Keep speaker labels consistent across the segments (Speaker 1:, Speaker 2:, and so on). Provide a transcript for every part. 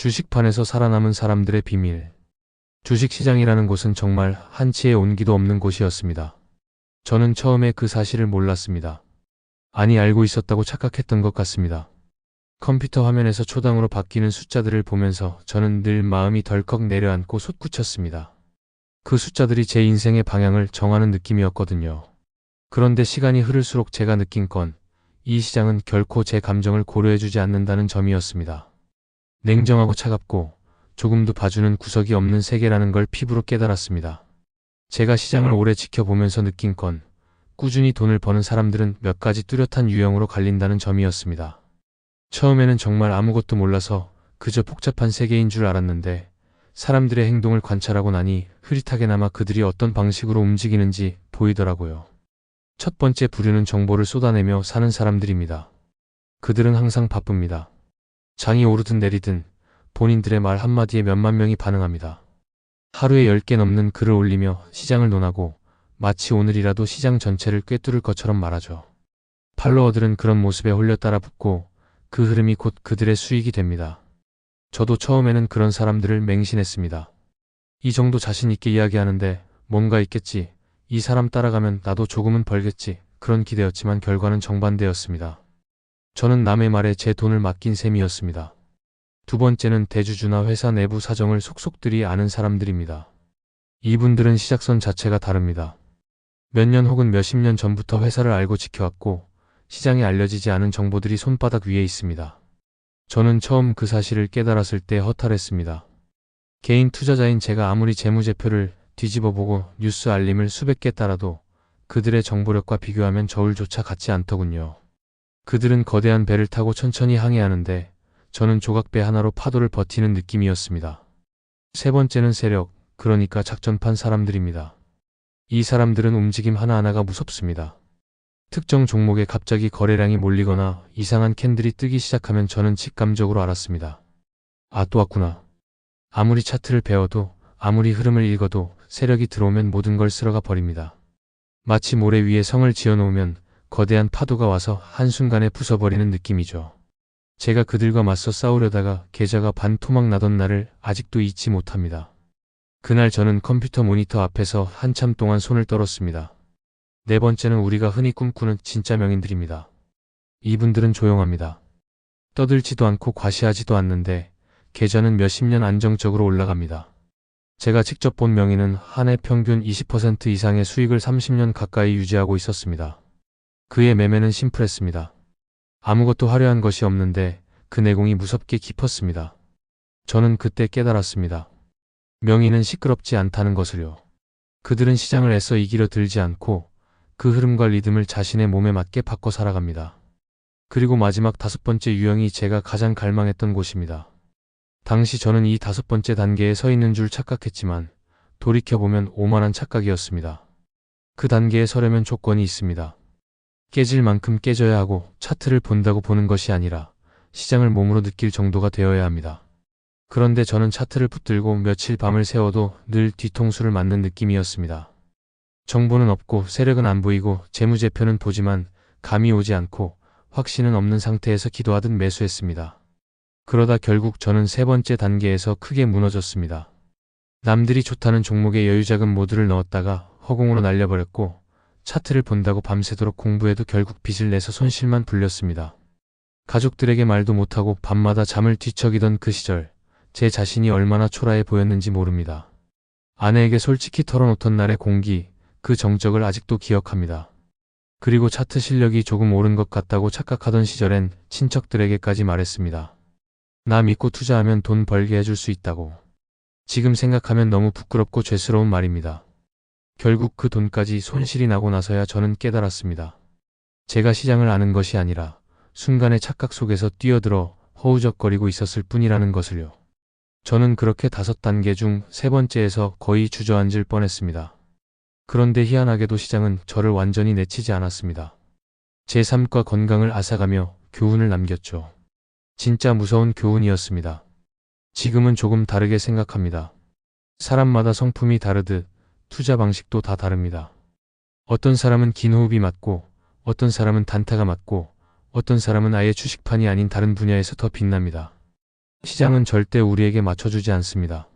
Speaker 1: 주식판에서 살아남은 사람들의 비밀. 주식시장이라는 곳은 정말 한치의 온기도 없는 곳이었습니다. 저는 처음에 그 사실을 몰랐습니다. 아니 알고 있었다고 착각했던 것 같습니다. 컴퓨터 화면에서 초당으로 바뀌는 숫자들을 보면서 저는 늘 마음이 덜컥 내려앉고 솟구쳤습니다. 그 숫자들이 제 인생의 방향을 정하는 느낌이었거든요. 그런데 시간이 흐를수록 제가 느낀 건 이 시장은 결코 제 감정을 고려해주지 않는다는 점이었습니다. 냉정하고 차갑고 조금도 봐주는 구석이 없는 세계라는 걸 피부로 깨달았습니다. 제가 시장을 오래 지켜보면서 느낀 건 꾸준히 돈을 버는 사람들은 몇 가지 뚜렷한 유형으로 갈린다는 점이었습니다. 처음에는 정말 아무것도 몰라서 그저 복잡한 세계인 줄 알았는데 사람들의 행동을 관찰하고 나니 흐릿하게나마 그들이 어떤 방식으로 움직이는지 보이더라고요. 첫 번째 부류는 정보를 쏟아내며 사는 사람들입니다. 그들은 항상 바쁩니다. 장이 오르든 내리든 본인들의 말 한마디에 몇만 명이 반응합니다. 하루에 10개 넘는 글을 올리며 시장을 논하고 마치 오늘이라도 시장 전체를 꿰뚫을 것처럼 말하죠. 팔로워들은 그런 모습에 홀려 따라 붙고 그 흐름이 곧 그들의 수익이 됩니다. 저도 처음에는 그런 사람들을 맹신했습니다. 이 정도 자신 있게 이야기하는데 뭔가 있겠지. 이 사람 따라가면 나도 조금은 벌겠지. 그런 기대였지만 결과는 정반대였습니다. 저는 남의 말에 제 돈을 맡긴 셈이었습니다. 두 번째는 대주주나 회사 내부 사정을 속속들이 아는 사람들입니다. 이분들은 시작선 자체가 다릅니다. 몇 년 혹은 몇십 년 전부터 회사를 알고 지켜왔고 시장에 알려지지 않은 정보들이 손바닥 위에 있습니다. 저는 처음 그 사실을 깨달았을 때 허탈했습니다. 개인 투자자인 제가 아무리 재무제표를 뒤집어 보고 뉴스 알림을 수백 개 따라도 그들의 정보력과 비교하면 저울조차 같지 않더군요. 그들은 거대한 배를 타고 천천히 항해하는데 저는 조각배 하나로 파도를 버티는 느낌이었습니다. 세 번째는 세력, 그러니까 작전판 사람들입니다. 이 사람들은 움직임 하나하나가 무섭습니다. 특정 종목에 갑자기 거래량이 몰리거나 이상한 캔들이 뜨기 시작하면 저는 직감적으로 알았습니다. 아, 또 왔구나. 아무리 차트를 배워도 아무리 흐름을 읽어도 세력이 들어오면 모든 걸 쓸어가 버립니다. 마치 모래 위에 성을 지어 놓으면 거대한 파도가 와서 한순간에 부숴버리는 느낌이죠. 제가 그들과 맞서 싸우려다가 계좌가 반토막 나던 날을 아직도 잊지 못합니다. 그날 저는 컴퓨터 모니터 앞에서 한참 동안 손을 떨었습니다. 네 번째는 우리가 흔히 꿈꾸는 진짜 명인들입니다. 이분들은 조용합니다. 떠들지도 않고 과시하지도 않는데 계좌는 몇십 년 안정적으로 올라갑니다. 제가 직접 본 명인은 한 해 평균 20% 이상의 수익을 30년 가까이 유지하고 있었습니다. 그의 매매는 심플했습니다. 아무것도 화려한 것이 없는데 그 내공이 무섭게 깊었습니다. 저는 그때 깨달았습니다. 명인은 시끄럽지 않다는 것을요. 그들은 시장을 애써 이기려 들지 않고 그 흐름과 리듬을 자신의 몸에 맞게 바꿔 살아갑니다. 그리고 마지막 다섯 번째 유형이 제가 가장 갈망했던 곳입니다. 당시 저는 이 다섯 번째 단계에 서 있는 줄 착각했지만 돌이켜보면 오만한 착각이었습니다. 그 단계에 서려면 조건이 있습니다. 깨질 만큼 깨져야 하고 차트를 본다고 보는 것이 아니라 시장을 몸으로 느낄 정도가 되어야 합니다. 그런데 저는 차트를 붙들고 며칠 밤을 새워도 늘 뒤통수를 맞는 느낌이었습니다. 정보는 없고 세력은 안 보이고 재무제표는 보지만 감이 오지 않고 확신은 없는 상태에서 기도하듯 매수했습니다. 그러다 결국 저는 세 번째 단계에서 크게 무너졌습니다. 남들이 좋다는 종목에 여유자금 모두를 넣었다가 허공으로 날려버렸고 차트를 본다고 밤새도록 공부해도 결국 빚을 내서 손실만 불렸습니다. 가족들에게 말도 못하고 밤마다 잠을 뒤척이던 그 시절, 제 자신이 얼마나 초라해 보였는지 모릅니다. 아내에게 솔직히 털어놓던 날의 공기, 그 정적을 아직도 기억합니다. 그리고 차트 실력이 조금 오른 것 같다고 착각하던 시절엔 친척들에게까지 말했습니다. 나 믿고 투자하면 돈 벌게 해줄 수 있다고. 지금 생각하면 너무 부끄럽고 죄스러운 말입니다. 결국 그 돈까지 손실이 나고 나서야 저는 깨달았습니다. 제가 시장을 아는 것이 아니라 순간의 착각 속에서 뛰어들어 허우적거리고 있었을 뿐이라는 것을요. 저는 그렇게 다섯 단계 중 세 번째에서 거의 주저앉을 뻔했습니다. 그런데 희한하게도 시장은 저를 완전히 내치지 않았습니다. 제 삶과 건강을 앗아가며 교훈을 남겼죠. 진짜 무서운 교훈이었습니다. 지금은 조금 다르게 생각합니다. 사람마다 성품이 다르듯 투자 방식도 다 다릅니다. 어떤 사람은 긴 호흡이 맞고, 어떤 사람은 단타가 맞고, 어떤 사람은 아예 주식판이 아닌 다른 분야에서 더 빛납니다. 시장은 절대 우리에게 맞춰주지 않습니다.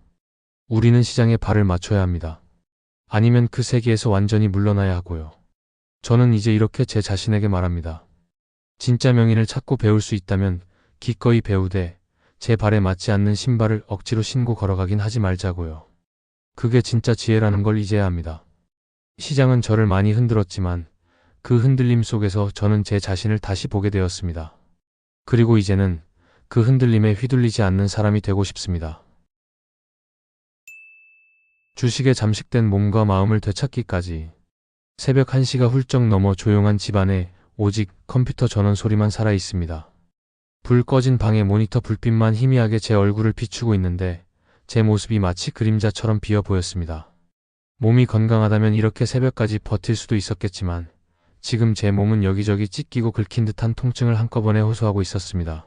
Speaker 1: 우리는 시장에 발을 맞춰야 합니다. 아니면 그 세계에서 완전히 물러나야 하고요. 저는 이제 이렇게 제 자신에게 말합니다. 진짜 명인을 찾고 배울 수 있다면 기꺼이 배우되 제 발에 맞지 않는 신발을 억지로 신고 걸어가긴 하지 말자고요. 그게 진짜 지혜라는 걸 이제야 합니다. 시장은 저를 많이 흔들었지만 그 흔들림 속에서 저는 제 자신을 다시 보게 되었습니다. 그리고 이제는 그 흔들림에 휘둘리지 않는 사람이 되고 싶습니다. 주식에 잠식된 몸과 마음을 되찾기까지 새벽 1시가 훌쩍 넘어 조용한 집안에 오직 컴퓨터 전원 소리만 살아 있습니다. 불 꺼진 방의 모니터 불빛만 희미하게 제 얼굴을 비추고 있는데 제 모습이 마치 그림자처럼 비어 보였습니다. 몸이 건강하다면 이렇게 새벽까지 버틸 수도 있었겠지만 지금 제 몸은 여기저기 찢기고 긁힌 듯한 통증을 한꺼번에 호소하고 있었습니다.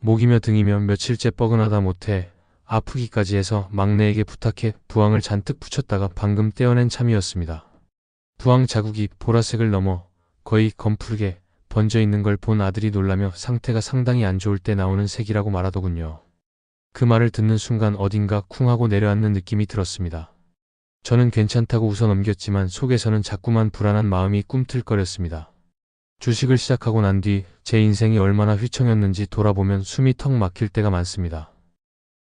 Speaker 1: 목이며 등이며 며칠째 뻐근하다 못해 아프기까지 해서 막내에게 부탁해 부항을 잔뜩 붙였다가 방금 떼어낸 참이었습니다. 부항 자국이 보라색을 넘어 거의 검푸르게 번져 있는 걸 본 아들이 놀라며 상태가 상당히 안 좋을 때 나오는 색이라고 말하더군요. 그 말을 듣는 순간 어딘가 쿵 하고 내려앉는 느낌이 들었습니다. 저는 괜찮다고 웃어 넘겼지만 속에서는 자꾸만 불안한 마음이 꿈틀거렸습니다. 주식을 시작하고 난 뒤 제 인생이 얼마나 휘청였는지 돌아보면 숨이 턱 막힐 때가 많습니다.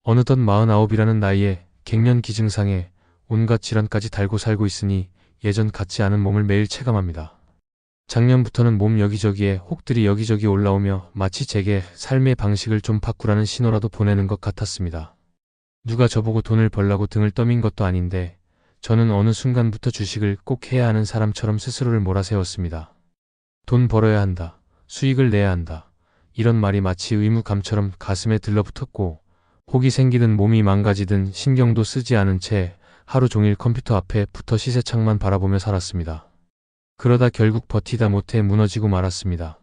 Speaker 1: 어느덧 49이라는 나이에 갱년 기증상에 온갖 질환까지 달고 살고 있으니 예전 같지 않은 몸을 매일 체감합니다. 작년부터는 몸 여기저기에 혹들이 여기저기 올라오며 마치 제게 삶의 방식을 좀 바꾸라는 신호라도 보내는 것 같았습니다. 누가 저보고 돈을 벌라고 등을 떠민 것도 아닌데 저는 어느 순간부터 주식을 꼭 해야 하는 사람처럼 스스로를 몰아세웠습니다. 돈 벌어야 한다. 수익을 내야 한다. 이런 말이 마치 의무감처럼 가슴에 들러붙었고 혹이 생기든 몸이 망가지든 신경도 쓰지 않은 채 하루 종일 컴퓨터 앞에 붙어 시세창만 바라보며 살았습니다. 그러다 결국 버티다 못해 무너지고 말았습니다.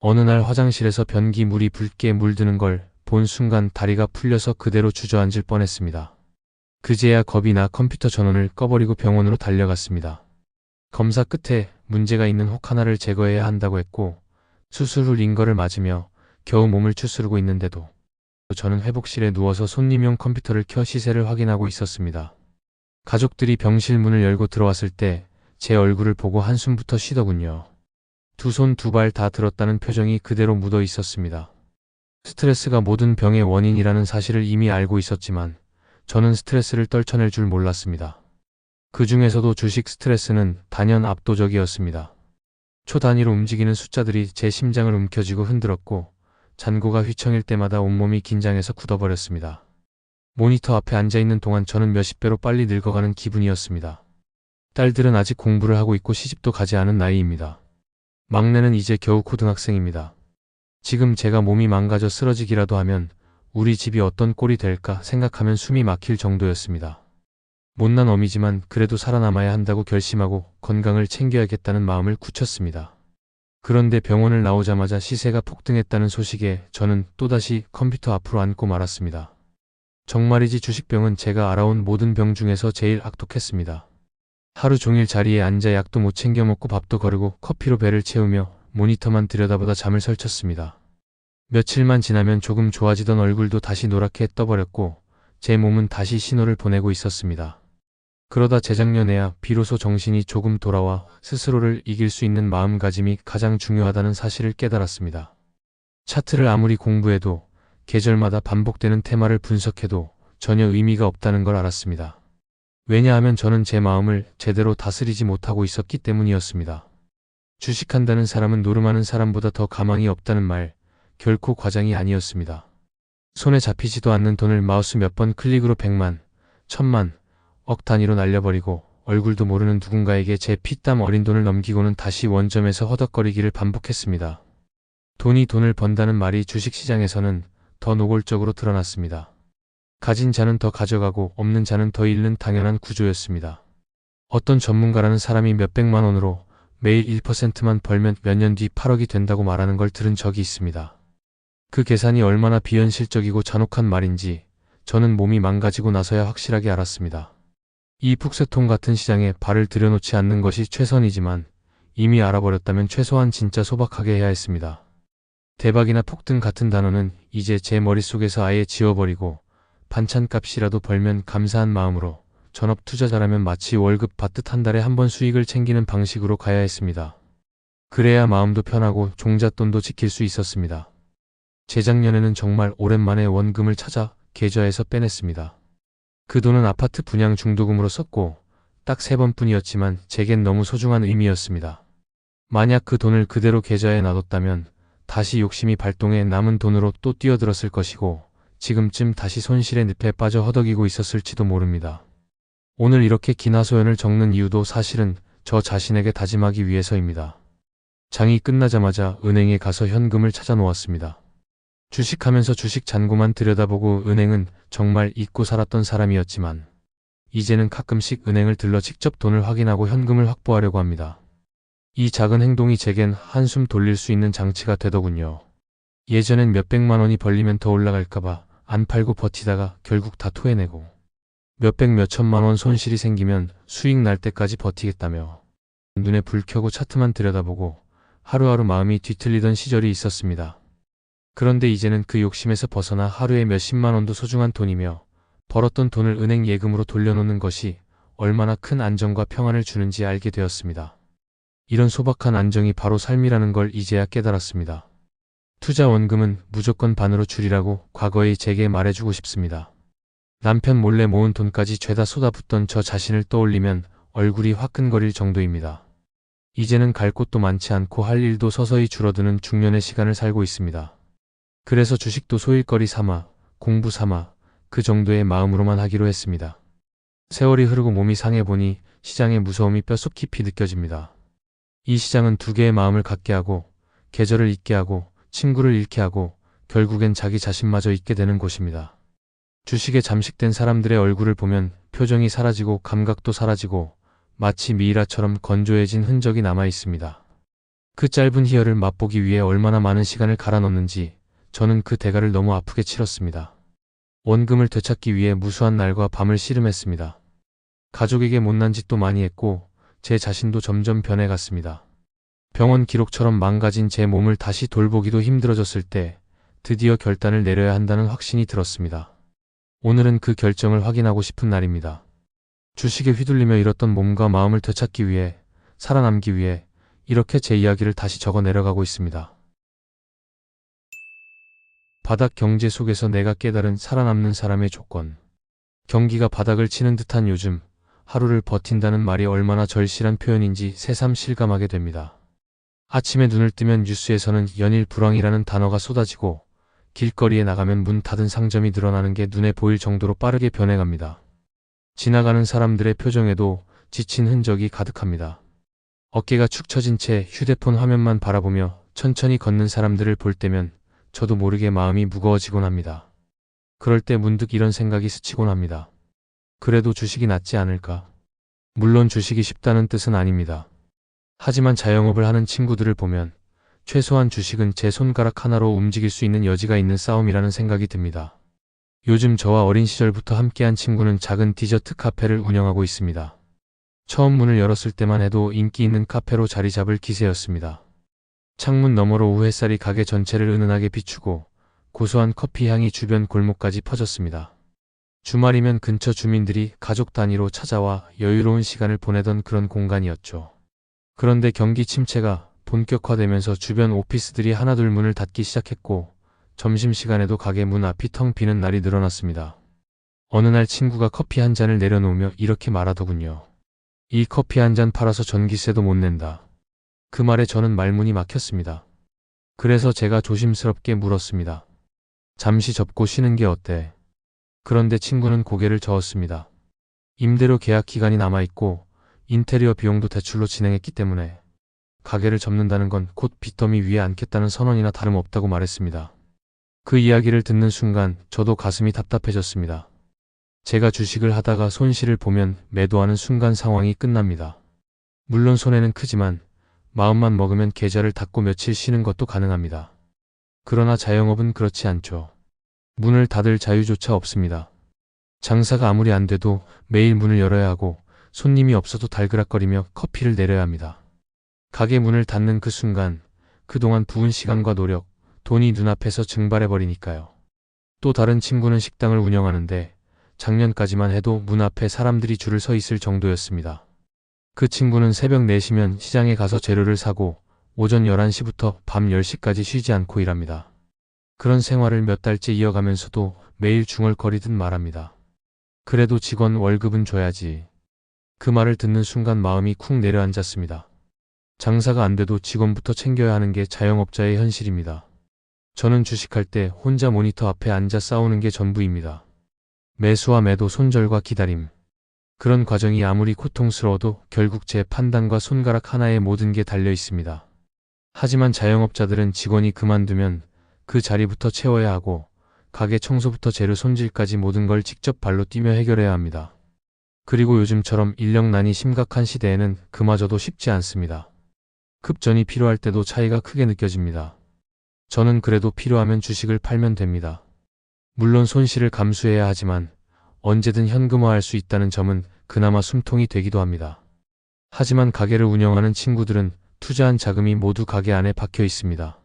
Speaker 1: 어느 날 화장실에서 변기 물이 붉게 물드는 걸 본 순간 다리가 풀려서 그대로 주저앉을 뻔했습니다. 그제야 겁이 나 컴퓨터 전원을 꺼버리고 병원으로 달려갔습니다. 검사 끝에 문제가 있는 혹 하나를 제거해야 한다고 했고 수술 후 링거를 맞으며 겨우 몸을 추스르고 있는데도 저는 회복실에 누워서 손님용 컴퓨터를 켜 시세를 확인하고 있었습니다. 가족들이 병실 문을 열고 들어왔을 때 제 얼굴을 보고 한숨부터 쉬더군요. 두 손 두 발 다 들었다는 표정이 그대로 묻어 있었습니다. 스트레스가 모든 병의 원인이라는 사실을 이미 알고 있었지만 저는 스트레스를 떨쳐낼 줄 몰랐습니다. 그 중에서도 주식 스트레스는 단연 압도적이었습니다. 초 단위로 움직이는 숫자들이 제 심장을 움켜쥐고 흔들었고 잔고가 휘청일 때마다 온몸이 긴장해서 굳어버렸습니다. 모니터 앞에 앉아있는 동안 저는 몇십 배로 빨리 늙어가는 기분이었습니다. 딸들은 아직 공부를 하고 있고 시집도 가지 않은 나이입니다. 막내는 이제 겨우 고등학생입니다. 지금 제가 몸이 망가져 쓰러지기라도 하면 우리 집이 어떤 꼴이 될까 생각하면 숨이 막힐 정도였습니다. 못난 어미지만 그래도 살아남아야 한다고 결심하고 건강을 챙겨야겠다는 마음을 굳혔습니다. 그런데 병원을 나오자마자 시세가 폭등했다는 소식에 저는 또다시 컴퓨터 앞으로 앉고 말았습니다. 정말이지 주식병은 제가 알아온 모든 병 중에서 제일 악독했습니다. 하루 종일 자리에 앉아 약도 못 챙겨 먹고 밥도 거르고 커피로 배를 채우며 모니터만 들여다보다 잠을 설쳤습니다. 며칠만 지나면 조금 좋아지던 얼굴도 다시 노랗게 떠버렸고 제 몸은 다시 신호를 보내고 있었습니다. 그러다 재작년에야 비로소 정신이 조금 돌아와 스스로를 이길 수 있는 마음가짐이 가장 중요하다는 사실을 깨달았습니다. 차트를 아무리 공부해도 계절마다 반복되는 테마를 분석해도 전혀 의미가 없다는 걸 알았습니다. 왜냐하면 저는 제 마음을 제대로 다스리지 못하고 있었기 때문이었습니다. 주식한다는 사람은 노름하는 사람보다 더 가망이 없다는 말, 결코 과장이 아니었습니다. 손에 잡히지도 않는 돈을 마우스 몇 번 클릭으로 백만, 천만, 억 단위로 날려버리고 얼굴도 모르는 누군가에게 제 피땀 어린 돈을 넘기고는 다시 원점에서 허덕거리기를 반복했습니다. 돈이 돈을 번다는 말이 주식시장에서는 더 노골적으로 드러났습니다. 가진 자는 더 가져가고 없는 자는 더 잃는 당연한 구조였습니다. 어떤 전문가라는 사람이 몇백만 원으로 매일 1%만 벌면 몇 년 뒤 8억이 된다고 말하는 걸 들은 적이 있습니다. 그 계산이 얼마나 비현실적이고 잔혹한 말인지 저는 몸이 망가지고 나서야 확실하게 알았습니다. 이 푹새통 같은 시장에 발을 들여놓지 않는 것이 최선이지만 이미 알아버렸다면 최소한 진짜 소박하게 해야 했습니다. 대박이나 폭등 같은 단어는 이제 제 머릿속에서 아예 지워버리고 반찬값이라도 벌면 감사한 마음으로 전업 투자자라면 마치 월급 받듯 한 달에 한 번 수익을 챙기는 방식으로 가야 했습니다. 그래야 마음도 편하고 종잣돈도 지킬 수 있었습니다. 재작년에는 정말 오랜만에 원금을 찾아 계좌에서 빼냈습니다. 그 돈은 아파트 분양 중도금으로 썼고 딱 세 번뿐이었지만 제겐 너무 소중한 의미였습니다. 만약 그 돈을 그대로 계좌에 놔뒀다면 다시 욕심이 발동해 남은 돈으로 또 뛰어들었을 것이고 지금쯤 다시 손실의 늪에 빠져 허덕이고 있었을지도 모릅니다. 오늘 이렇게 긴 하소연을 적는 이유도 사실은 저 자신에게 다짐하기 위해서입니다. 장이 끝나자마자 은행에 가서 현금을 찾아 놓았습니다. 주식하면서 주식 잔고만 들여다보고 은행은 정말 잊고 살았던 사람이었지만 이제는 가끔씩 은행을 들러 직접 돈을 확인하고 현금을 확보하려고 합니다. 이 작은 행동이 제겐 한숨 돌릴 수 있는 장치가 되더군요. 예전엔 몇백만 원이 벌리면 더 올라갈까봐 안 팔고 버티다가 결국 다 토해내고 몇백 몇천만 원 손실이 생기면 수익 날 때까지 버티겠다며 눈에 불 켜고 차트만 들여다보고 하루하루 마음이 뒤틀리던 시절이 있었습니다. 그런데 이제는 그 욕심에서 벗어나 하루에 몇십만 원도 소중한 돈이며 벌었던 돈을 은행 예금으로 돌려놓는 것이 얼마나 큰 안정과 평안을 주는지 알게 되었습니다. 이런 소박한 안정이 바로 삶이라는 걸 이제야 깨달았습니다. 투자 원금은 무조건 반으로 줄이라고 과거에 제게 말해주고 싶습니다. 남편 몰래 모은 돈까지 죄다 쏟아붓던 저 자신을 떠올리면 얼굴이 화끈거릴 정도입니다. 이제는 갈 곳도 많지 않고 할 일도 서서히 줄어드는 중년의 시간을 살고 있습니다. 그래서 주식도 소일거리 삼아, 공부 삼아, 그 정도의 마음으로만 하기로 했습니다. 세월이 흐르고 몸이 상해 보니 시장의 무서움이 뼛속 깊이 느껴집니다. 이 시장은 두 개의 마음을 갖게 하고, 계절을 잊게 하고, 친구를 잃게 하고, 결국엔 자기 자신마저 잊게 되는 곳입니다. 주식에 잠식된 사람들의 얼굴을 보면 표정이 사라지고 감각도 사라지고 마치 미이라처럼 건조해진 흔적이 남아 있습니다. 그 짧은 희열을 맛보기 위해 얼마나 많은 시간을 갈아 넣는지 저는 그 대가를 너무 아프게 치렀습니다. 원금을 되찾기 위해 무수한 날과 밤을 씨름했습니다. 가족에게 못난 짓도 많이 했고 제 자신도 점점 변해갔습니다. 병원 기록처럼 망가진 제 몸을 다시 돌보기도 힘들어졌을 때 드디어 결단을 내려야 한다는 확신이 들었습니다. 오늘은 그 결정을 확인하고 싶은 날입니다. 주식에 휘둘리며 잃었던 몸과 마음을 되찾기 위해, 살아남기 위해 이렇게 제 이야기를 다시 적어 내려가고 있습니다. 바닥 경제 속에서 내가 깨달은 살아남는 사람의 조건. 경기가 바닥을 치는 듯한 요즘, 하루를 버틴다는 말이 얼마나 절실한 표현인지 새삼 실감하게 됩니다. 아침에 눈을 뜨면 뉴스에서는 연일 불황이라는 단어가 쏟아지고 길거리에 나가면 문 닫은 상점이 늘어나는 게 눈에 보일 정도로 빠르게 변해갑니다. 지나가는 사람들의 표정에도 지친 흔적이 가득합니다. 어깨가 축 처진 채 휴대폰 화면만 바라보며 천천히 걷는 사람들을 볼 때면 저도 모르게 마음이 무거워지곤 합니다. 그럴 때 문득 이런 생각이 스치곤 합니다. 그래도 주식이 낫지 않을까? 물론 주식이 쉽다는 뜻은 아닙니다. 하지만 자영업을 하는 친구들을 보면 최소한 주식은 제 손가락 하나로 움직일 수 있는 여지가 있는 싸움이라는 생각이 듭니다. 요즘 저와 어린 시절부터 함께한 친구는 작은 디저트 카페를 운영하고 있습니다. 처음 문을 열었을 때만 해도 인기 있는 카페로 자리 잡을 기세였습니다. 창문 너머로 우햇살이 가게 전체를 은은하게 비추고 고소한 커피 향이 주변 골목까지 퍼졌습니다. 주말이면 근처 주민들이 가족 단위로 찾아와 여유로운 시간을 보내던 그런 공간이었죠. 그런데 경기 침체가 본격화되면서 주변 오피스들이 하나둘 문을 닫기 시작했고 점심시간에도 가게 문 앞이 텅 비는 날이 늘어났습니다. 어느 날 친구가 커피 한 잔을 내려놓으며 이렇게 말하더군요. 이 커피 한 잔 팔아서 전기세도 못 낸다. 그 말에 저는 말문이 막혔습니다. 그래서 제가 조심스럽게 물었습니다. 잠시 접고 쉬는 게 어때? 그런데 친구는 고개를 저었습니다. 임대료 계약 기간이 남아있고 인테리어 비용도 대출로 진행했기 때문에 가게를 접는다는 건 곧 빚더미 위에 앉겠다는 선언이나 다름없다고 말했습니다. 그 이야기를 듣는 순간 저도 가슴이 답답해졌습니다. 제가 주식을 하다가 손실을 보면 매도하는 순간 상황이 끝납니다. 물론 손해는 크지만 마음만 먹으면 계좌를 닫고 며칠 쉬는 것도 가능합니다. 그러나 자영업은 그렇지 않죠. 문을 닫을 자유조차 없습니다. 장사가 아무리 안 돼도 매일 문을 열어야 하고 손님이 없어도 달그락거리며 커피를 내려야 합니다. 가게 문을 닫는 그 순간 그동안 부은 시간과 노력, 돈이 눈앞에서 증발해버리니까요. 또 다른 친구는 식당을 운영하는데 작년까지만 해도 문 앞에 사람들이 줄을 서 있을 정도였습니다. 그 친구는 새벽 4시면 시장에 가서 재료를 사고 오전 11시부터 밤 10시까지 쉬지 않고 일합니다. 그런 생활을 몇 달째 이어가면서도 매일 중얼거리듯 말합니다. 그래도 직원 월급은 줘야지. 그 말을 듣는 순간 마음이 쿵 내려앉았습니다. 장사가 안 돼도 직원부터 챙겨야 하는 게 자영업자의 현실입니다. 저는 주식할 때 혼자 모니터 앞에 앉아 싸우는 게 전부입니다. 매수와 매도 손절과 기다림. 그런 과정이 아무리 고통스러워도 결국 제 판단과 손가락 하나에 모든 게 달려 있습니다. 하지만 자영업자들은 직원이 그만두면 그 자리부터 채워야 하고 가게 청소부터 재료 손질까지 모든 걸 직접 발로 뛰며 해결해야 합니다. 그리고 요즘처럼 인력난이 심각한 시대에는 그마저도 쉽지 않습니다. 급전이 필요할 때도 차이가 크게 느껴집니다. 저는 그래도 필요하면 주식을 팔면 됩니다. 물론 손실을 감수해야 하지만 언제든 현금화할 수 있다는 점은 그나마 숨통이 되기도 합니다. 하지만 가게를 운영하는 친구들은 투자한 자금이 모두 가게 안에 박혀 있습니다.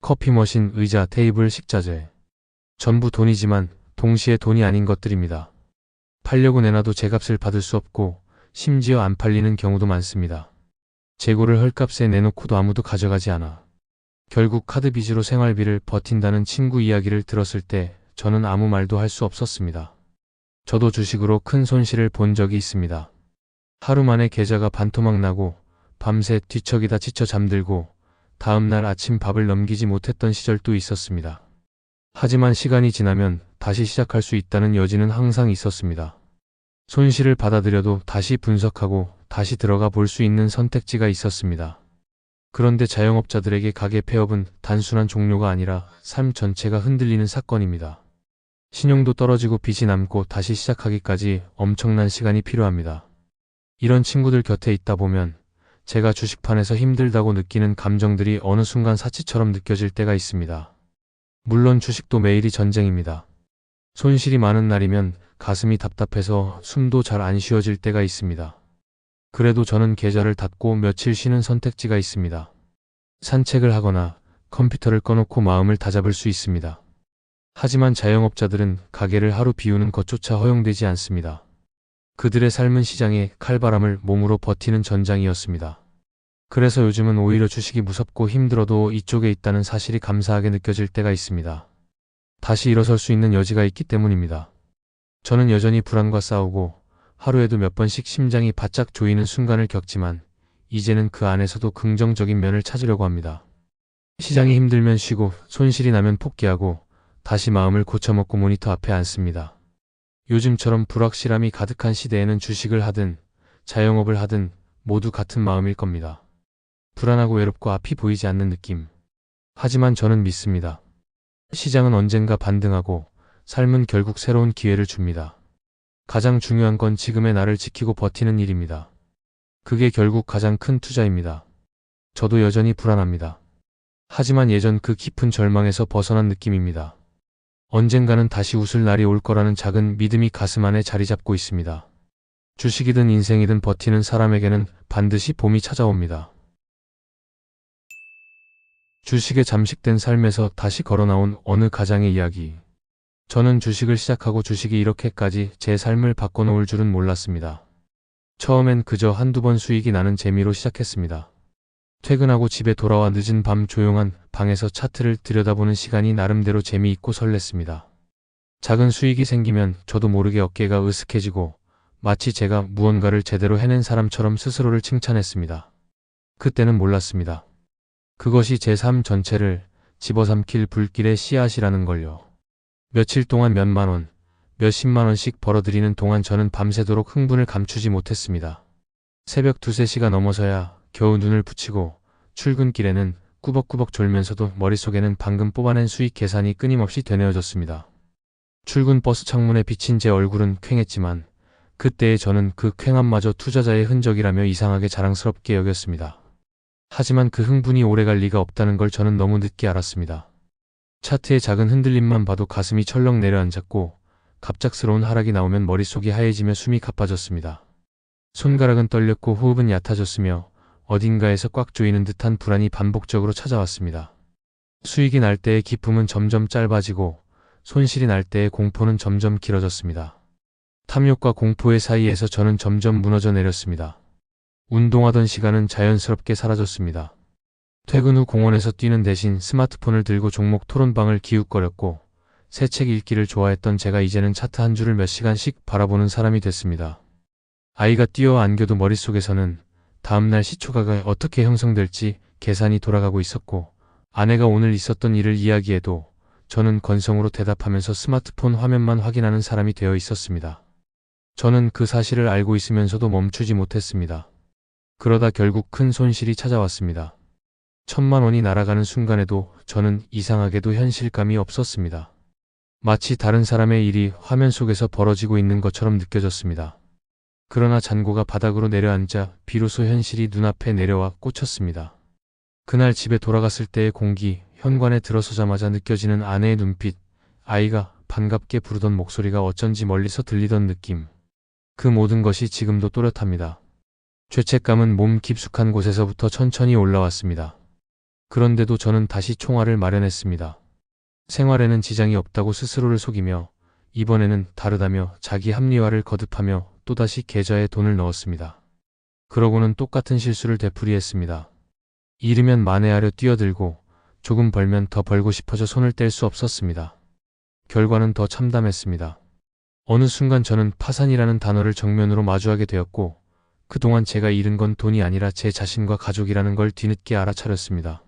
Speaker 1: 커피 머신, 의자, 테이블, 식자재. 전부 돈이지만 동시에 돈이 아닌 것들입니다. 팔려고 내놔도 제값을 받을 수 없고 심지어 안 팔리는 경우도 많습니다. 재고를 헐값에 내놓고도 아무도 가져가지 않아. 결국 카드 빚으로 생활비를 버틴다는 친구 이야기를 들었을 때 저는 아무 말도 할 수 없었습니다. 저도 주식으로 큰 손실을 본 적이 있습니다. 하루 만에 계좌가 반토막 나고 밤새 뒤척이다 지쳐 잠들고 다음날 아침 밥을 넘기지 못했던 시절도 있었습니다. 하지만 시간이 지나면 다시 시작할 수 있다는 여지는 항상 있었습니다. 손실을 받아들여도 다시 분석하고 다시 들어가 볼 수 있는 선택지가 있었습니다. 그런데 자영업자들에게 가게 폐업은 단순한 종료가 아니라 삶 전체가 흔들리는 사건입니다. 신용도 떨어지고 빚이 남고 다시 시작하기까지 엄청난 시간이 필요합니다. 이런 친구들 곁에 있다 보면 제가 주식판에서 힘들다고 느끼는 감정들이 어느 순간 사치처럼 느껴질 때가 있습니다. 물론 주식도 매일이 전쟁입니다. 손실이 많은 날이면 가슴이 답답해서 숨도 잘 안 쉬어질 때가 있습니다. 그래도 저는 계좌를 닫고 며칠 쉬는 선택지가 있습니다. 산책을 하거나 컴퓨터를 꺼놓고 마음을 다잡을 수 있습니다. 하지만 자영업자들은 가게를 하루 비우는 것조차 허용되지 않습니다. 그들의 삶은 시장의 칼바람을 몸으로 버티는 전장이었습니다. 그래서 요즘은 오히려 주식이 무섭고 힘들어도 이쪽에 있다는 사실이 감사하게 느껴질 때가 있습니다. 다시 일어설 수 있는 여지가 있기 때문입니다. 저는 여전히 불안과 싸우고 하루에도 몇 번씩 심장이 바짝 조이는 순간을 겪지만 이제는 그 안에서도 긍정적인 면을 찾으려고 합니다. 시장이 힘들면 쉬고 손실이 나면 포기하고 다시 마음을 고쳐먹고 모니터 앞에 앉습니다. 요즘처럼 불확실함이 가득한 시대에는 주식을 하든 자영업을 하든 모두 같은 마음일 겁니다. 불안하고 외롭고 앞이 보이지 않는 느낌. 하지만 저는 믿습니다. 시장은 언젠가 반등하고 삶은 결국 새로운 기회를 줍니다. 가장 중요한 건 지금의 나를 지키고 버티는 일입니다. 그게 결국 가장 큰 투자입니다. 저도 여전히 불안합니다. 하지만 예전 그 깊은 절망에서 벗어난 느낌입니다. 언젠가는 다시 웃을 날이 올 거라는 작은 믿음이 가슴 안에 자리 잡고 있습니다. 주식이든 인생이든 버티는 사람에게는 반드시 봄이 찾아옵니다. 주식에 잠식된 삶에서 다시 걸어나온 어느 가장의 이야기. 저는 주식을 시작하고 주식이 이렇게까지 제 삶을 바꿔놓을 줄은 몰랐습니다. 처음엔 그저 한두 번 수익이 나는 재미로 시작했습니다. 퇴근하고 집에 돌아와 늦은 밤 조용한 방에서 차트를 들여다보는 시간이 나름대로 재미있고 설렜습니다. 작은 수익이 생기면 저도 모르게 어깨가 으쓱해지고 마치 제가 무언가를 제대로 해낸 사람처럼 스스로를 칭찬했습니다. 그때는 몰랐습니다. 그것이 제삶 전체를 집어삼킬 불길의 씨앗이라는 걸요. 며칠 동안 몇만 원, 몇십만 원씩 벌어들이는 동안 저는 밤새도록 흥분을 감추지 못했습니다. 새벽 두세 시가 넘어서야 겨우 눈을 붙이고 출근길에는 꾸벅꾸벅 졸면서도 머릿속에는 방금 뽑아낸 수익 계산이 끊임없이 되뇌어졌습니다. 출근 버스 창문에 비친 제 얼굴은 퀭했지만 그때의 저는 그 퀭함마저 투자자의 흔적이라며 이상하게 자랑스럽게 여겼습니다. 하지만 그 흥분이 오래갈 리가 없다는 걸 저는 너무 늦게 알았습니다. 차트의 작은 흔들림만 봐도 가슴이 철렁 내려앉았고 갑작스러운 하락이 나오면 머릿속이 하얘지며 숨이 가빠졌습니다. 손가락은 떨렸고 호흡은 얕아졌으며 어딘가에서 꽉 조이는 듯한 불안이 반복적으로 찾아왔습니다. 수익이 날 때의 기쁨은 점점 짧아지고 손실이 날 때의 공포는 점점 길어졌습니다. 탐욕과 공포의 사이에서 저는 점점 무너져 내렸습니다. 운동하던 시간은 자연스럽게 사라졌습니다. 퇴근 후 공원에서 뛰는 대신 스마트폰을 들고 종목 토론방을 기웃거렸고 새 책 읽기를 좋아했던 제가 이제는 차트 한 줄을 몇 시간씩 바라보는 사람이 됐습니다. 아이가 뛰어 안겨도 머릿속에서는 다음날 시초가가 어떻게 형성될지 계산이 돌아가고 있었고 아내가 오늘 있었던 일을 이야기해도 저는 건성으로 대답하면서 스마트폰 화면만 확인하는 사람이 되어 있었습니다. 저는 그 사실을 알고 있으면서도 멈추지 못했습니다. 그러다 결국 큰 손실이 찾아왔습니다. 천만 원이 날아가는 순간에도 저는 이상하게도 현실감이 없었습니다. 마치 다른 사람의 일이 화면 속에서 벌어지고 있는 것처럼 느껴졌습니다. 그러나 잔고가 바닥으로 내려앉아 비로소 현실이 눈앞에 내려와 꽂혔습니다. 그날 집에 돌아갔을 때의 공기, 현관에 들어서자마자 느껴지는 아내의 눈빛, 아이가 반갑게 부르던 목소리가 어쩐지 멀리서 들리던 느낌. 그 모든 것이 지금도 또렷합니다. 죄책감은 몸 깊숙한 곳에서부터 천천히 올라왔습니다. 그런데도 저는 다시 총알을 마련했습니다. 생활에는 지장이 없다고 스스로를 속이며 이번에는 다르다며 자기 합리화를 거듭하며 또다시 계좌에 돈을 넣었습니다. 그러고는 똑같은 실수를 되풀이했습니다. 잃으면 만회하려 뛰어들고 조금 벌면 더 벌고 싶어져 손을 뗄 수 없었습니다. 결과는 더 참담했습니다. 어느 순간 저는 파산이라는 단어를 정면으로 마주하게 되었고 그동안 제가 잃은 건 돈이 아니라 제 자신과 가족이라는 걸 뒤늦게 알아차렸습니다.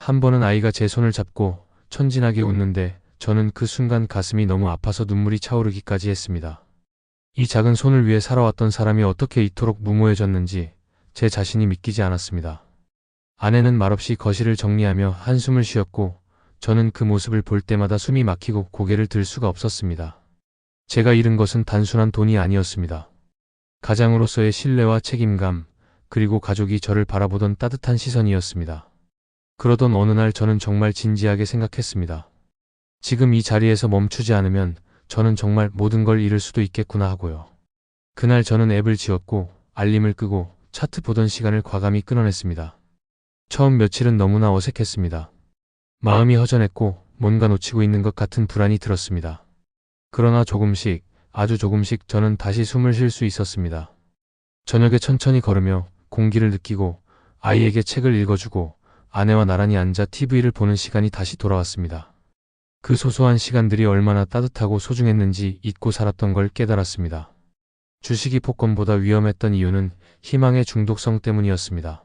Speaker 1: 한 번은 아이가 제 손을 잡고 천진하게 웃는데 저는 그 순간 가슴이 너무 아파서 눈물이 차오르기까지 했습니다. 이 작은 손을 위해 살아왔던 사람이 어떻게 이토록 무모해졌는지 제 자신이 믿기지 않았습니다. 아내는 말없이 거실을 정리하며 한숨을 쉬었고 저는 그 모습을 볼 때마다 숨이 막히고 고개를 들 수가 없었습니다. 제가 잃은 것은 단순한 돈이 아니었습니다. 가장으로서의 신뢰와 책임감, 그리고 가족이 저를 바라보던 따뜻한 시선이었습니다. 그러던 어느 날 저는 정말 진지하게 생각했습니다. 지금 이 자리에서 멈추지 않으면 저는 정말 모든 걸 잃을 수도 있겠구나 하고요. 그날 저는 앱을 지웠고 알림을 끄고 차트 보던 시간을 과감히 끊어냈습니다. 처음 며칠은 너무나 어색했습니다. 마음이 허전했고 뭔가 놓치고 있는 것 같은 불안이 들었습니다. 그러나 조금씩, 아주 조금씩 저는 다시 숨을 쉴 수 있었습니다. 저녁에 천천히 걸으며 공기를 느끼고 아이에게 책을 읽어주고 아내와 나란히 앉아 TV를 보는 시간이 다시 돌아왔습니다. 그 소소한 시간들이 얼마나 따뜻하고 소중했는지 잊고 살았던 걸 깨달았습니다. 주식이 폭권보다 위험했던 이유는 희망의 중독성 때문이었습니다.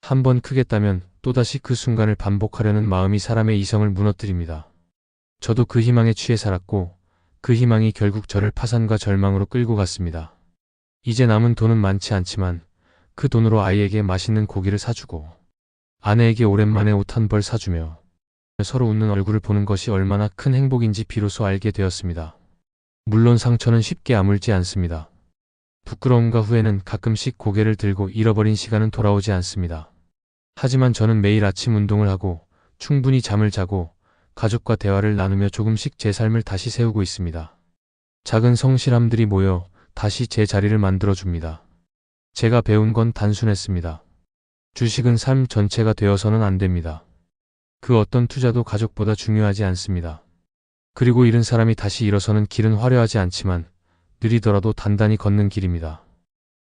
Speaker 1: 한 번 크게 따면 또다시 그 순간을 반복하려는 마음이 사람의 이성을 무너뜨립니다. 저도 그 희망에 취해 살았고 그 희망이 결국 저를 파산과 절망으로 끌고 갔습니다. 이제 남은 돈은 많지 않지만 그 돈으로 아이에게 맛있는 고기를 사주고 아내에게 오랜만에 옷 한 벌 사주며 서로 웃는 얼굴을 보는 것이 얼마나 큰 행복인지 비로소 알게 되었습니다. 물론 상처는 쉽게 아물지 않습니다. 부끄러움과 후회는 가끔씩 고개를 들고 잃어버린 시간은 돌아오지 않습니다. 하지만 저는 매일 아침 운동을 하고 충분히 잠을 자고 가족과 대화를 나누며 조금씩 제 삶을 다시 세우고 있습니다. 작은 성실함들이 모여 다시 제 자리를 만들어줍니다. 제가 배운 건 단순했습니다. 주식은 삶 전체가 되어서는 안 됩니다. 그 어떤 투자도 가족보다 중요하지 않습니다. 그리고 잃은 사람이 다시 일어서는 길은 화려하지 않지만 느리더라도 단단히 걷는 길입니다.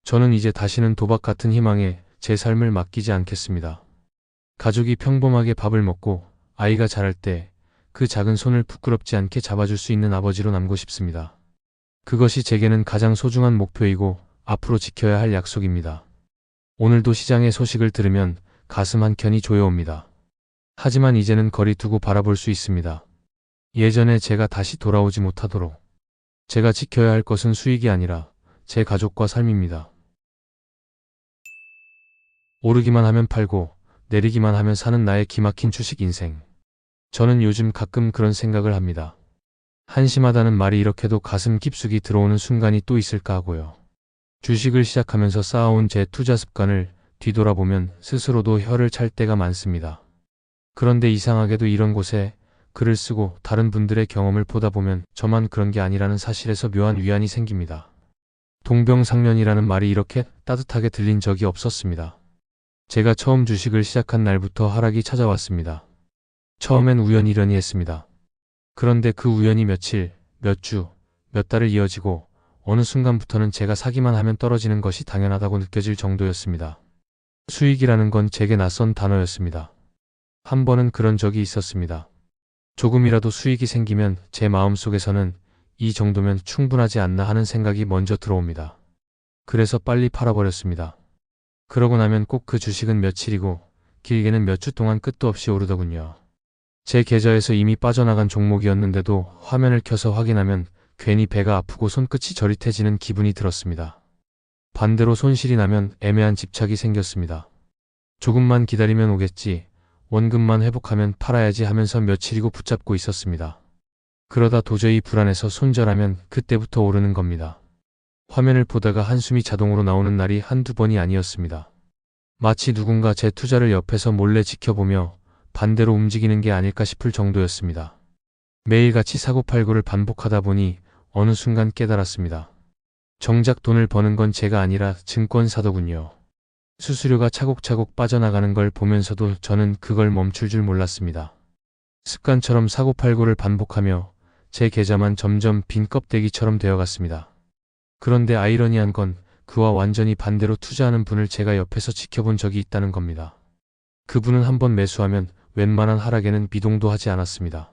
Speaker 1: 저는 이제 다시는 도박 같은 희망에 제 삶을 맡기지 않겠습니다. 가족이 평범하게 밥을 먹고 아이가 자랄 때 그 작은 손을 부끄럽지 않게 잡아줄 수 있는 아버지로 남고 싶습니다. 그것이 제게는 가장 소중한 목표이고 앞으로 지켜야 할 약속입니다. 오늘도 시장의 소식을 들으면 가슴 한켠이 조여옵니다. 하지만 이제는 거리 두고 바라볼 수 있습니다. 예전에 제가 다시 돌아오지 못하도록 제가 지켜야 할 것은 수익이 아니라 제 가족과 삶입니다. 오르기만 하면 팔고 내리기만 하면 사는 나의 기막힌 주식 인생. 저는 요즘 가끔 그런 생각을 합니다. 한심하다는 말이 이렇게도 가슴 깊숙이 들어오는 순간이 또 있을까 하고요. 주식을 시작하면서 쌓아온 제 투자 습관을 뒤돌아보면 스스로도 혀를 찰 때가 많습니다. 그런데 이상하게도 이런 곳에 글을 쓰고 다른 분들의 경험을 보다 보면 저만 그런 게 아니라는 사실에서 묘한 위안이 생깁니다. 동병상련이라는 말이 이렇게 따뜻하게 들린 적이 없었습니다. 제가 처음 주식을 시작한 날부터 하락이 찾아왔습니다. 처음엔 우연이려니 했습니다. 그런데 그 우연이 며칠, 몇 주, 몇 달을 이어지고 어느 순간부터는 제가 사기만 하면 떨어지는 것이 당연하다고 느껴질 정도였습니다. 수익이라는 건 제게 낯선 단어였습니다. 한 번은 그런 적이 있었습니다. 조금이라도 수익이 생기면 제 마음속에서는 이 정도면 충분하지 않나 하는 생각이 먼저 들어옵니다. 그래서 빨리 팔아버렸습니다. 그러고 나면 꼭 그 주식은 며칠이고 길게는 몇 주 동안 끝도 없이 오르더군요. 제 계좌에서 이미 빠져나간 종목이었는데도 화면을 켜서 확인하면 괜히 배가 아프고 손끝이 저릿해지는 기분이 들었습니다. 반대로 손실이 나면 애매한 집착이 생겼습니다. 조금만 기다리면 오겠지, 원금만 회복하면 팔아야지 하면서 며칠이고 붙잡고 있었습니다. 그러다 도저히 불안해서 손절하면 그때부터 오르는 겁니다. 화면을 보다가 한숨이 자동으로 나오는 날이 한두 번이 아니었습니다. 마치 누군가 제 투자를 옆에서 몰래 지켜보며 반대로 움직이는 게 아닐까 싶을 정도였습니다. 매일같이 사고팔고를 반복하다 보니 어느 순간 깨달았습니다. 정작 돈을 버는 건 제가 아니라 증권사더군요. 수수료가 차곡차곡 빠져나가는 걸 보면서도 저는 그걸 멈출 줄 몰랐습니다. 습관처럼 사고팔고를 반복하며 제 계좌만 점점 빈 껍데기처럼 되어갔습니다. 그런데 아이러니한 건 그와 완전히 반대로 투자하는 분을 제가 옆에서 지켜본 적이 있다는 겁니다. 그분은 한번 매수하면 웬만한 하락에는 미동도 하지 않았습니다.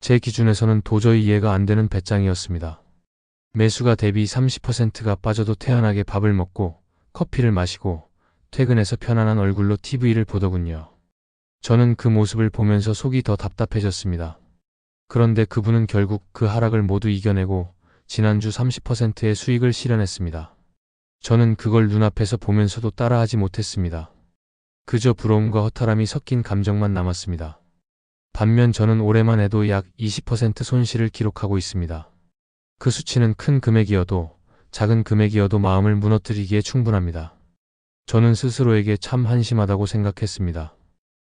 Speaker 1: 제 기준에서는 도저히 이해가 안 되는 배짱이었습니다. 매수가 대비 30%가 빠져도 태연하게 밥을 먹고 커피를 마시고 퇴근해서 편안한 얼굴로 TV를 보더군요. 저는 그 모습을 보면서 속이 더 답답해졌습니다. 그런데 그분은 결국 그 하락을 모두 이겨내고 지난주 30%의 수익을 실현했습니다. 저는 그걸 눈앞에서 보면서도 따라하지 못했습니다. 그저 부러움과 허탈함이 섞인 감정만 남았습니다. 반면 저는 올해만 해도 약 20% 손실을 기록하고 있습니다. 그 수치는 큰 금액이어도 작은 금액이어도 마음을 무너뜨리기에 충분합니다. 저는 스스로에게 참 한심하다고 생각했습니다.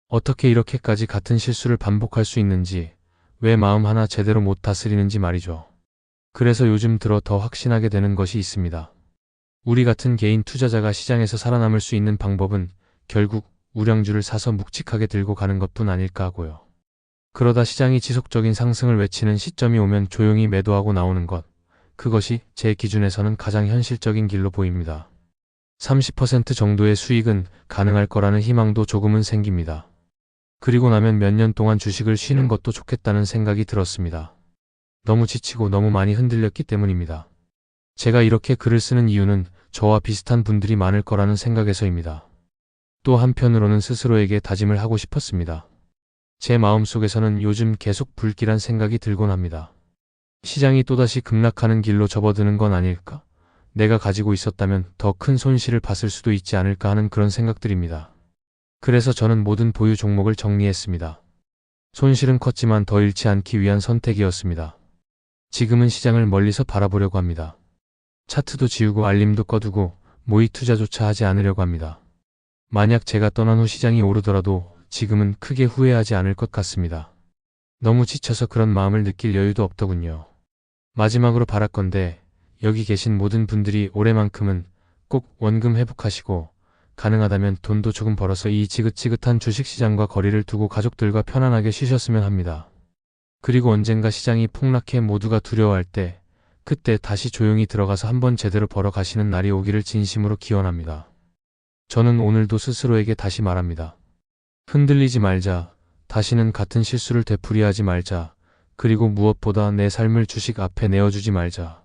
Speaker 1: 어떻게 이렇게까지 같은 실수를 반복할 수 있는지, 왜 마음 하나 제대로 못 다스리는지 말이죠. 그래서 요즘 들어 더 확신하게 되는 것이 있습니다. 우리 같은 개인 투자자가 시장에서 살아남을 수 있는 방법은 결국 우량주를 사서 묵직하게 들고 가는 것뿐 아닐까 하고요. 그러다 시장이 지속적인 상승을 외치는 시점이 오면 조용히 매도하고 나오는 것. 그것이 제 기준에서는 가장 현실적인 길로 보입니다. 30% 정도의 수익은 가능할 거라는 희망도 조금은 생깁니다. 그리고 나면 몇 년 동안 주식을 쉬는 것도 좋겠다는 생각이 들었습니다. 너무 지치고 너무 많이 흔들렸기 때문입니다. 제가 이렇게 글을 쓰는 이유는 저와 비슷한 분들이 많을 거라는 생각에서입니다. 또 한편으로는 스스로에게 다짐을 하고 싶었습니다. 제 마음속에서는 요즘 계속 불길한 생각이 들곤 합니다. 시장이 또다시 급락하는 길로 접어드는 건 아닐까? 내가 가지고 있었다면 더 큰 손실을 봤을 수도 있지 않을까 하는 그런 생각들입니다. 그래서 저는 모든 보유 종목을 정리했습니다. 손실은 컸지만 더 잃지 않기 위한 선택이었습니다. 지금은 시장을 멀리서 바라보려고 합니다. 차트도 지우고 알림도 꺼두고 모의 투자조차 하지 않으려고 합니다. 만약 제가 떠난 후 시장이 오르더라도 지금은 크게 후회하지 않을 것 같습니다. 너무 지쳐서 그런 마음을 느낄 여유도 없더군요. 마지막으로 바랄 건데 여기 계신 모든 분들이 올해만큼은 꼭 원금 회복하시고 가능하다면 돈도 조금 벌어서 이 지긋지긋한 주식시장과 거리를 두고 가족들과 편안하게 쉬셨으면 합니다. 그리고 언젠가 시장이 폭락해 모두가 두려워할 때 그때 다시 조용히 들어가서 한번 제대로 벌어 가시는 날이 오기를 진심으로 기원합니다. 저는 오늘도 스스로에게 다시 말합니다. 흔들리지 말자. 다시는 같은 실수를 되풀이하지 말자. 그리고 무엇보다 내 삶을 주식 앞에 내어주지 말자.